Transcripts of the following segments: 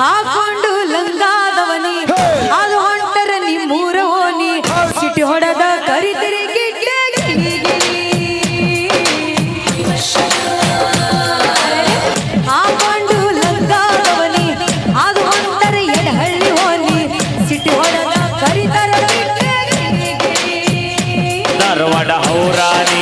ಹಾಕೊಂಡು ಲಂಗಾದವನಿ ಅದು ಹೊಂಟರ ನಿಮ್ಮೂರ ಓನಿ ಸಿಟಿ ಹೊಡೆದ ಕರಿತಿರಿ ಹಾಕೊಂಡು ಲಂಗಾದವನಿ ಅದು ಹೊಂಟರ ಎಡಹಳ್ಳಿ ಓನಿ ಸಿಟಿ ಹೊಡೆದ ಕರಿತರ ಧಾರವಾಡ ಹೌರಾನಿ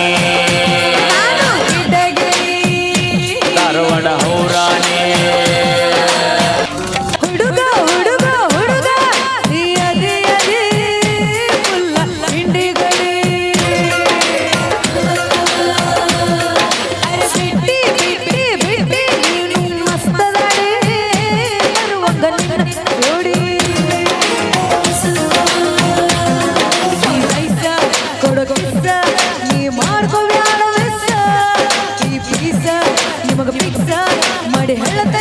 ಮಗ ಪಿಕ್ಸರ್ ಮಾಡಿ ಹೇಳತ್ತೆ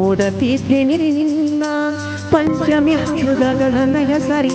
ಓಡತಿ ನಿನ್ನ ಪಂಚಮಿ ಹೃದಗಳ ನಯ ಸರಿ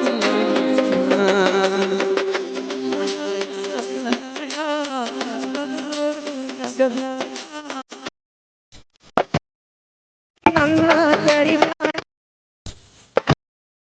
Yeah.